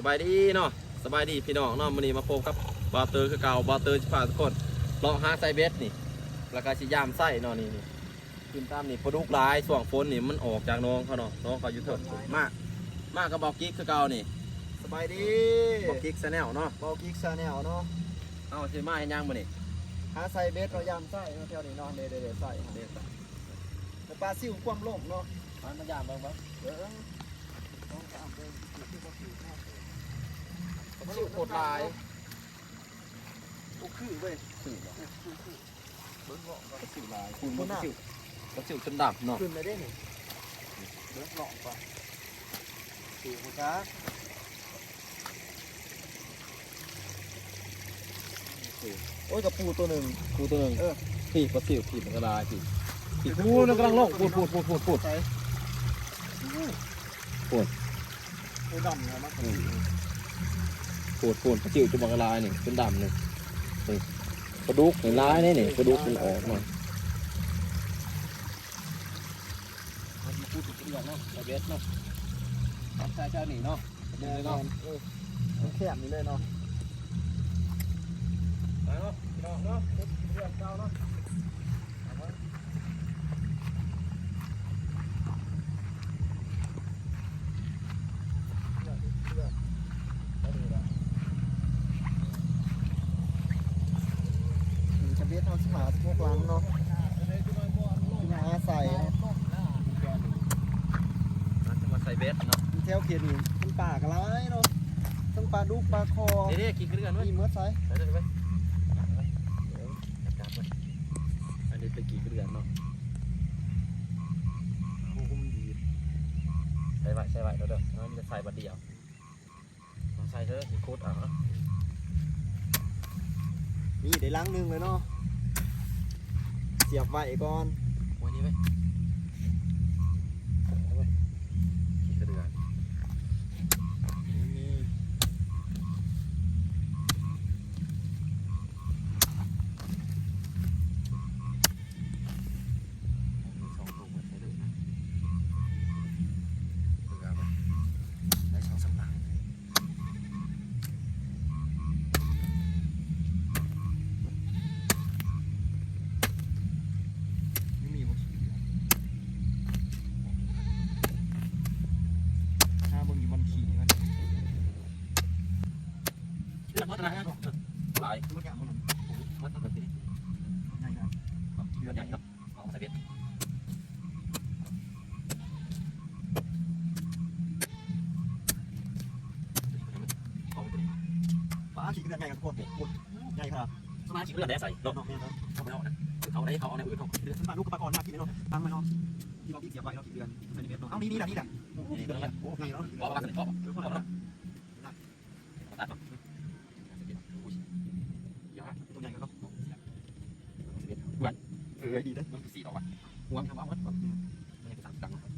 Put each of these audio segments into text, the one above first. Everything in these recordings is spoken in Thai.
สบายดีเนาะสบายดีพี่น้องเนาะมื้อนี้มาพบกับบาเตอร์คือเก่าบาเตอร์สิพาทุกคนเลาะหาไซเบสนี่แล้วก็สิยามไส้เนาะนี่นี่ขึ้นตามนี่ปลาดุกหลายช่วงฝนนี่มันออกจากน้องเขาเนาะน้องเขาอยู่เถิดมากมากก็บอกกิ๊กคือเก่านี่สบายดีบอกกิ๊กซะแนวเนาะเบากิกซาแนลเนาะเอาสิมาให้ย่างมื้อนี้หาใส่เบสเรายามใส่เนาะแถวนี้เนาะเด้เด้เด้ใส่ฮะเด็ดแต่ปลาซิวความโลงเนาะมันมายามเบิ่งบ่เด้อต้องตามเด้อที่บ่ถือเนาะ มันสิโคตรหลายโอ้คือเว้ยสิบ่เบิ่งเงาะก่อนสิหลายคุณมันสิมันสิจนดำเนาะขึ้นไปได้นี่เบิ่งเงาะก่อนถือมาซะโอ้ยกับปูตัวหนึ่งกูตัวหนึงเออพี่ปลาสิวพี่มันก็ลายพี่พี่พูดมันกำลังลงพูดพูดพูดพูดพูดใส่ปวดปูดำนะมัน ปวดปวดปลาสิวจะมันก็ลายนี่เป็นดำนี่นี่ปลาดุกเห็นลายนี่นี่ปลาดุกมันออกมามาพูดถึงเรื่องเนาะไอเบสเนาะทำชายชาหนีเนาะแน่นอนเออมันแคบนี่เลยเนาะไปเนาะพี่น้องเนาะเรื่องเก่าเนาะจะเบ็ดเอาสิมาพวกหลังเนาะที่มาอาศัยเนาะ จะมาใส่เบสเนาะ มีแถวเขีย นนี่มันป่ากระไรเนาะทั้งปลาดุกปลาคอเดี๋ยวกินกันด้วยมีเมื่อไซไปเลยไปจับไปอันนี้ไปกี่เดือนเนาะโอ้โหมันดีใส่ไว้ใส่ไว้เด้อเด้อมันจะใส่บัดเดียวใส่เถอะสิโคตรอะนี่ได้ล้างหนึงเลยเนาะเสียบไว้ก่อนวันนี้ไปเอาไว้กี่เดือน นี่ สองถุงใส่เลยนะเดือนไปได้สองสามหลัง ไม่มีหมดถ้าเบิ่งอยู่บนขี่มัน เดือนมันอะไรนะ หลายมันแกะมันมันต้อเรื่อาใส่เบ็ดปลาขี่กันใหญ่กับโคตรโคตรใหญ่ครับสมาชิกเลือนได้ใส่เนาะเนาะเนาะเนี่ยเนาะเขาไม่เอานะเขาได้เขาเอาในอื่นเขา หัวมันทำว่ามันมันเป็นสามตังค์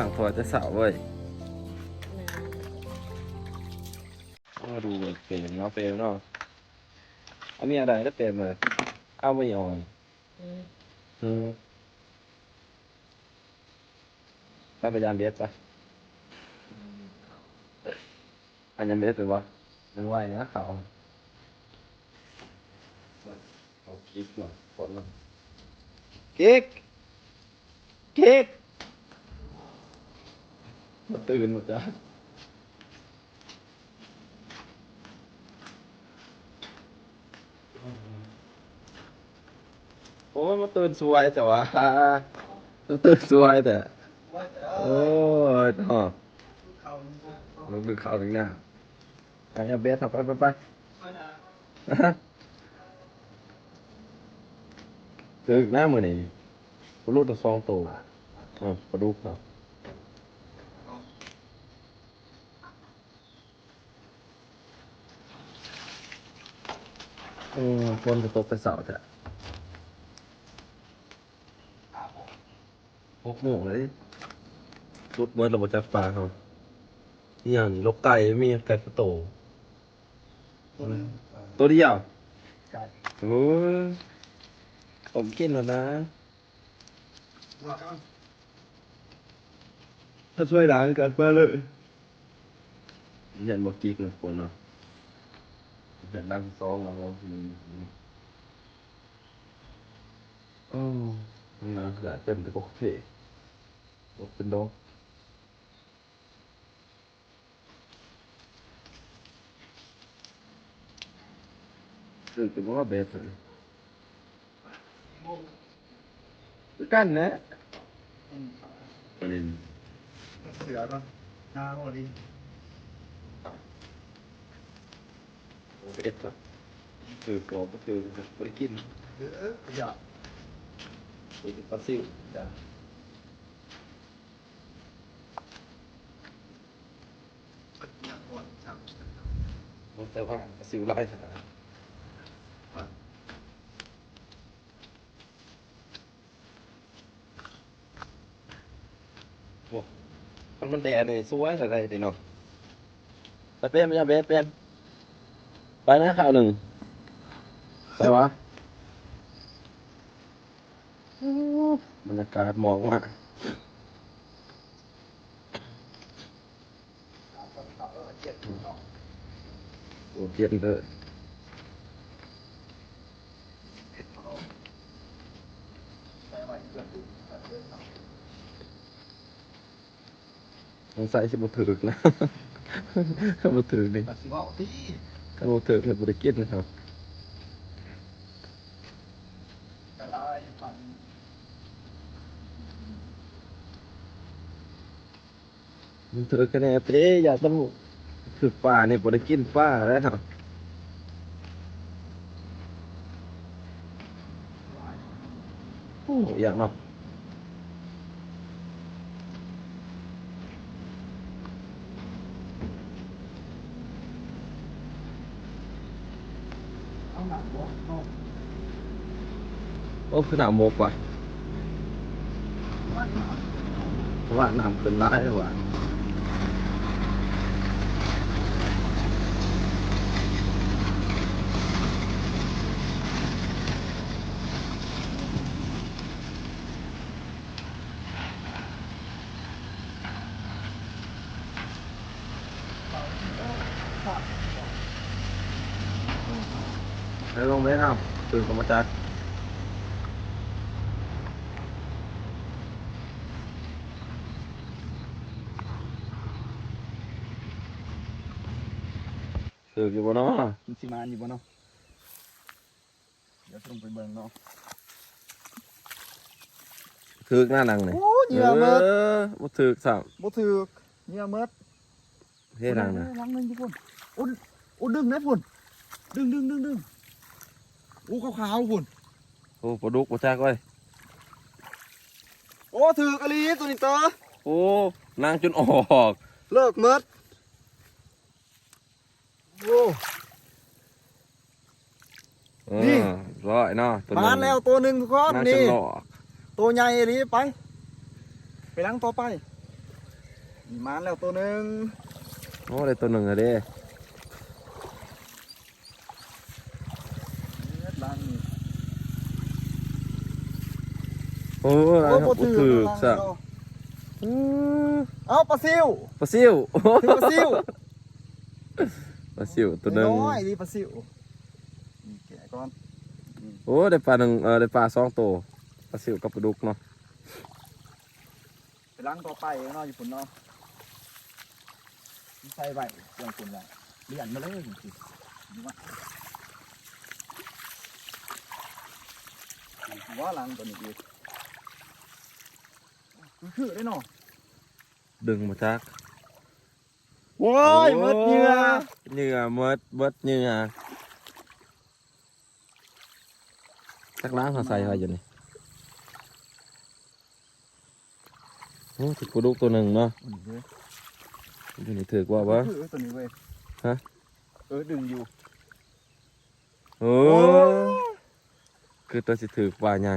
หลังพอจะสาวเว้ยมาดูเปรมเนาะเปรมเนาะอันนี้อะไรก็เปรมเลยเอาไม่ยอมอืมไปพยายามเบสปะพยายามเบสหรือวะมันไหวนะเขาเอากิ๊กหน่อยกดหน่อยกิ๊กกิ๊ก มาตื่นหมดจ้ะโอ้ยมาตื่นสวยแต่ว่ามาตื่นสวยแต่ โอ้ยอ๋อมันคือข่าวถึงหน้าไอ้เบสเอาไปไปไปตื่นหน้ามือนี่ปลาลูกตัวซองโตอะปลาดุกเนา อืมฝนจะตกไปเสาร์แต่หกโมงเลยรุดเมื่อเราบอกจากปลาเขานี่อย่างลกไก่มีไก่กระโตตัวเดียวโอ้ยผมกินแล้วนะถ้าช่วยล้างกันมาเลยยันบอกกีกเลยคนนาะยันเนาะ เต็มแต่ก็เพบอกเป็นดองคือเป็นว่าเบสเลย กันนะประเด็นเสือป่ะน้าโอ้ดีเอ็ดครับคือปอก็คือไปกินเอออย่าไปกินปลาซิวจ้ะอย่าก่อนครับแต่ว่าปลาซิวไล่ขนาดโอ้มันมันแดดเลยสวยอะไรดีเนาะไปเป็นไม่ใช่เบสเป็น ไปนะข่าวหนึ่งไปวะบรรยากาศมอกมาโอ้เย็นเลยสงสัยสิบ่ถึกนะถ้าถึกนี่ ตัดสิว่าที่ถ้าบ่ถึกเลยบ่ได้กินนะครับมันมันถึกกันแน่เต้อย่าต้องถึกป่านี่บ่ได้กินป่าแล้วครับโอ้อยากเนาะ เอาหนักหัวเอา โอ้คือหนาวโมกว่ะเพราะว่าน้ำขึ้นร้ายว่ะแล้วลง ไปครับตื่นกลับมาจากถืออยู่บ่เนาะมันสิมาอยู่บ่เนาะเดี๋ยวต้องไปเบิ่งเนาะถื อหน้าหนังนี่โอ้เหยื่อเมิดเออบ่ถือสับบ่ถือกเหยื่อเมิดเฮ็ดหนังนะลังหนึงทุกคนโอ้โอ้ดึงนะพุ่นดึงดึงดึงดึงโอ้ขาวๆพุ่นโอ้ปลาดุกบ่จักเว้ยโอ้ถือกะลีตัวนี้เตอโอ้นางจนออก เลิกเมิดโอ้เอนี่อร้อยเนาะตัวมาแล้วตัวหนึ่งทุกคนนางจนนี่หลอกตัวใหญ่อีหลีไป ไปล้างต่อไปนี่มาแล้วตัวหนึ่งโอ้ได้ตัวหนึ่งอะเด้ เม็ดล้างนี่ โอ้นางโอ้ครับบ่บ่ถืถืออสับเอาปลาซิวปลาซิวถือปลาซิวปลาซิวตัวหนึ่งน้อยดีปลาซิวนี่แกะก่อนโอ้ได้ปลาหนึ่งเออได้ปลาสองตัวปลาซิวกับปลาดุกเนาะไปล้างต่อไปเนาะอยู่ปุ่นเนาะใส่ไว้เรื่องปุ่นละเลี่ยนมาเลยจริงๆดูว่าว่าล้างตัวนี้ดีคือ คือได้เนาะดึงบ่จักโว้ยหมดเหยื่อเหยื่อมดเบิดเหยื่อจักล้างเขาใส่ไว้อยู่นี่โอ้ถือปลาดุกตัวหนึ่งเนาะอืมเว้ยอยู่นี่ถือว่าบ่คือตัวนี้เว้ยฮะเออดึงอยู่โอ้คือตัวสิถือปลาใหญ่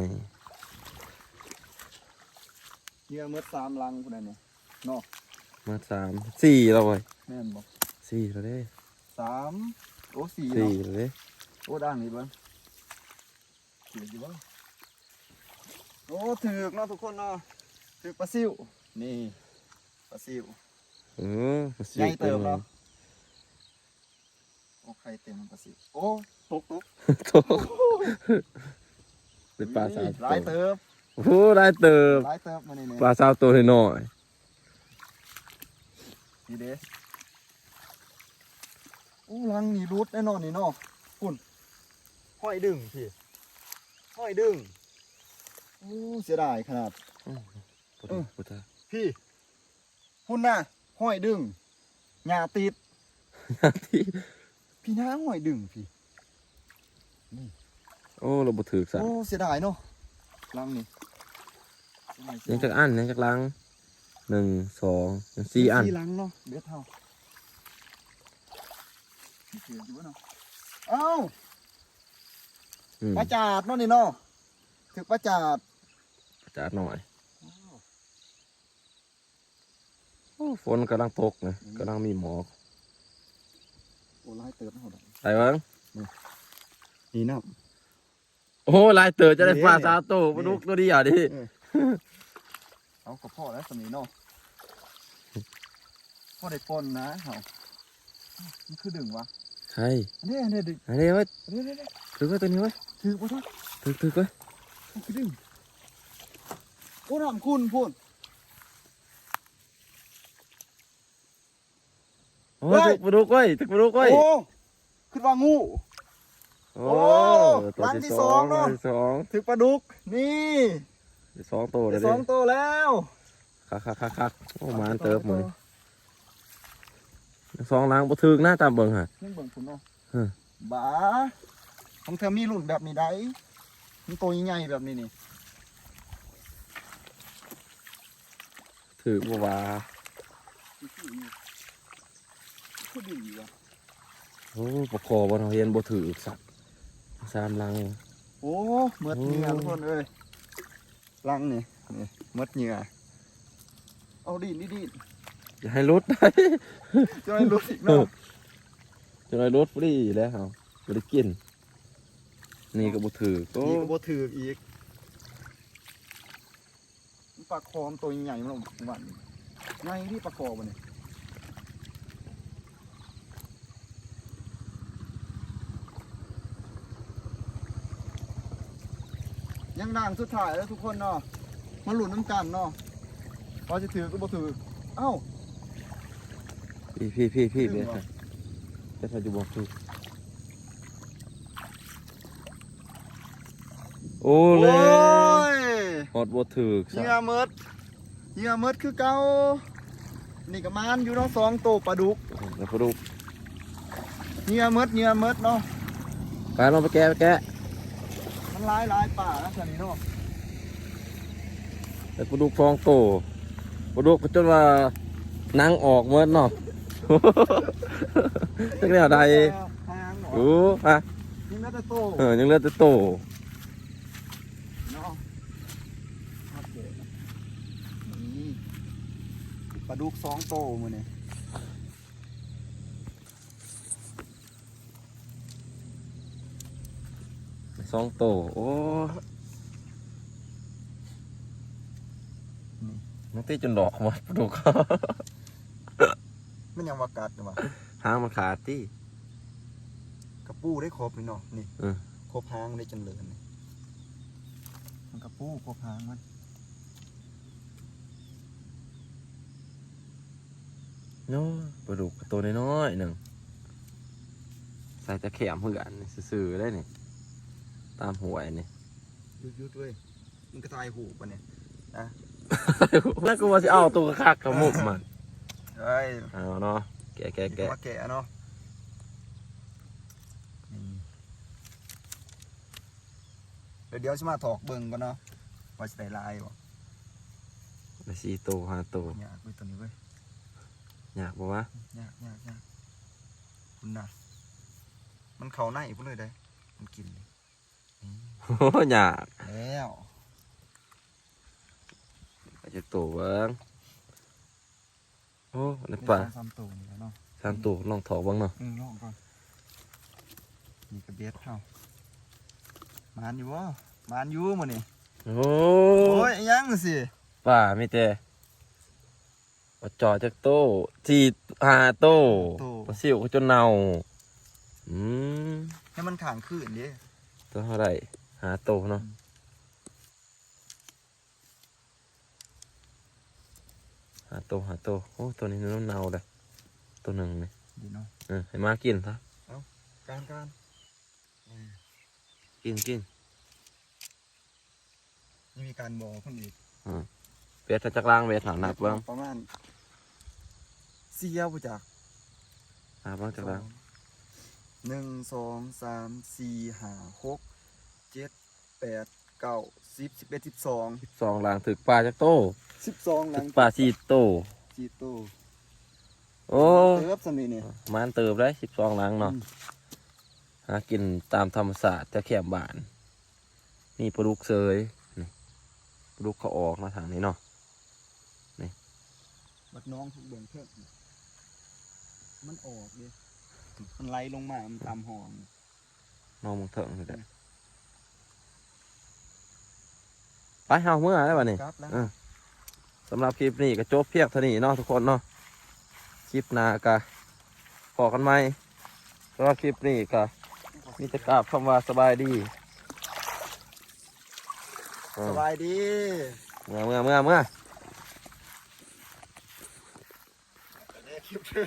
เหยื่อหมดสามลังคนนั้นเนี่ยมาสามสี่แล้วเว้ยแม่นบอกสี่แล้วเด้สามโอ้สี่สี่เนาะแล้วเด้โอ้ด่างนี่เบิ้งเขียนอยู่เบ้างโอ้ถือกเนาะทุกคนเนาะถือกปลาซิวนี่ปลาซิวเออมาสี่ใหญ่เติมตัวหเนาะนึ่งโอ้ใครเต็มปลาซิวโอ้ตกตกโถเป็นปลาสาวหลายเติบ โอ้ได้เติมหลายเติบมานี่เนี่ยปลาสาวตัวน้อยนี่เด้โอ้ลังนี่รุดแน่นอนนี่เนาะคุณห้อยดึงพี่ห้อยดึงโอ้เสียดายขนาดๆปลาดุกปลาจ้าพี่คุณน่ะห้อยดึงหญ้าติดที่พี่น้าห้อยดึงพี่ โอ้เราบ่ถือสักโอ้เสียดายเนาะลังนี่ ยังจักอันยังจักลังหนึ่งสองสี่อันสี่ลังเนาะเบ็ดเท่ามีเสียงอยู่บ่เนาะเอ้าอืมปลาจาดเนาะนี่เนาะถึกปลาจาดจัดหน่อยโอ้ฝนกำลังตกนะกำลังมีหมอกโอ้ลายเติบเท่าไหร่ไปเบิ้งนี่นะโอ้ลายเต๋อจะได้นี่ปลาซาโต้ปลาดุกตัวเดียวดิ เอากระเพาะแล้วสมีเนาะพ่อได้ปนนะเหรอมันคือดึงวะใช่อันนี้อันนี้ดึงอันนี้ไว้อันนี้อันนี้ถือไว้ตัวนี้ไว้ถือปะทุกถือถือไว้มันคือดึงโอ้ทำคุณพูดโอ้เฮ้ยถือปลาดุกไว้ถือปลาดุกไว้โอ้คือว่างูโอ้โอ้ตัวรังที่ที่สสอองงเนอะรังที่สองถือปลาดุกนี่ ที่สองตัวเลได้ยสดิองตัวแล้วคักคักคักคักโอ้มานเติบหมดสองล้างบ่ถึกหน้าตามเบิ่งฮะ นี่เบิ่งคุณเนาะเออบ้าของเธอมีรุ่นแบบนี้ได้มันตัวใหญ่ๆแบบนี้นี่ถือบ่ว่าคือดีวะโอ้ปกคอบ่เนาะเห็นบ่ถือสักสามลังโอ้เมดเหงื่อทุกคนเอ้ย ลังนี่นี่เมดเหงื่อเอาดินดิดินอย่าให้รุดได้จะไม่รู้อีกเนาะจะได้รถฟรีแล้วเฮาบ่ได้กิน นี่ก็บ่ถือโอ้อีกก็บ่ถืออีกมันปลาคอมตัวใหญ่ๆมันลงหวานใหญ่ที่ปลาคอบ่เนี่ย ยังด่างสุดท้ายแล้วทุกคนเนาะมาหลุนน้ำกันเนาะพอจะถือก็บ่ถือเอ้าพี่พี่พี่พี่ถืเด้อบ่แต่ถ้าอยู่บ่ถือโอ้โอ้เลยยฮอดบ่ถือเหยื่อเมดเหยื่อเมดคือเก่านี่ก็มานอยู่เนาะสองโตวปลาดุกแล้วปลาดุกเหยื่อเมดเหยื่อเมดเนาะไปลองไปแกะไปแกะ มันหลายหลายป่านะท่านี้เนาะแต่ปลาดุกฟองโตปลาดุกก็จนว่าหนังออกหมดเนาะจักแนวใดทางเหรอโอ้ฮะนี่น่าจะโตเออยังเหลือแต่โตเนาะโอเคนี่ปลาดุกสองโตมือนี่ สองโตโอ้มันตีจนดอกหมดปลาดุกมันยังวากัดอยู่วะหางมันขาดที่กระปูได้ครบเลยเนาะนี่เออครบหางได้จนเหลือนมันกระปูครบหางมันโน้ปลาดุกตัวน้อยๆหนึ่งใส่ตะเขียมเพื่อนซื่อๆได้นี่ ตามหวยนี่ยุดยุดๆเว้ยมันกระตายหูปะเนี่ยแล้วกูว่าจะเอาตัวคักๆกับมุกมันเฮ้ยเอาเนาะแกะแกะแกะมาแกะเนาะเดี๋ยวเดี๋ยวจะมาถอกเบิ่งก่อนเนาะว่าจะได้ลายบ่ไปสี่ตัวห้าตัวยากเว้ยตัวนี้เว้ยอยากบอกว่ายากยากยากคุณน่ะมันเข้าในพุ่นเลยได้มันกินเลย โอ้อยากแล้วไปจะตัวเบิ้งโอ้ในป่าสามตัวนี่แหล้วเนาะสามตัวลองถอกเบ้างเนาะอืมลองก่อนนี่กระเบียดเข้ามานอยู่วะมานอยู่มื้อนี่โอ้โอ้ยอิหยังสิป่าไม่แต่ปลาจอจากโตสี่ห้าโตปลาซิวก็จนเน่าอืมให้มันขางขึ้นดิ ตัวเท่าไหร่หาโตเนาะหาโตหาโตโอ้ตัวนี้น้ำเน่าเลยตัวหนึ่งนี่ดีเนาะเออให้มากินซะการการกินกินนี่มีการบอกคนอีกเบียดถ้าจักล่างเบียดหานับเบ้างประมาณเสียวบ่จักหาบ้างจักล่าง หนึ่งสองสามสี่ห้าหกเจ็ดแปดเก้าสิบสิบเอ็ดสิบสองสิบสองล่างถึกปลาจักโตสิบสองหลัถึงกปลาสี่โตสี่ตู้โอ้เติบสนิทเนี่ยมันเติบได้สิบสองล่างเนาะอืม หากินตามธรรมศาสตร์จะแคบบาน นี่ปลาดุกเซยนี่ปลาดุกเขาออกมาทางนี้เนาะบัดน้องทุกเบิ่งเพิ่มมันออกดิ มันไหลลงมา มันตามห้องน้องมึงเถิงเลยเด้อไปเฮาเมื่อได้ป่ะนี่ครับแล้วเออสำหรับคลิปนี้ก็จบเพียงเท่านี้เนาะทุกคนเนาะคลิปหน้าก็พอกันไหมสำหรับคลิปนี้ก็มีแต่กราบคำว่าสบายดีเอสอบายดี เมื่อเมื่อเมื่อเมื่อ คลิป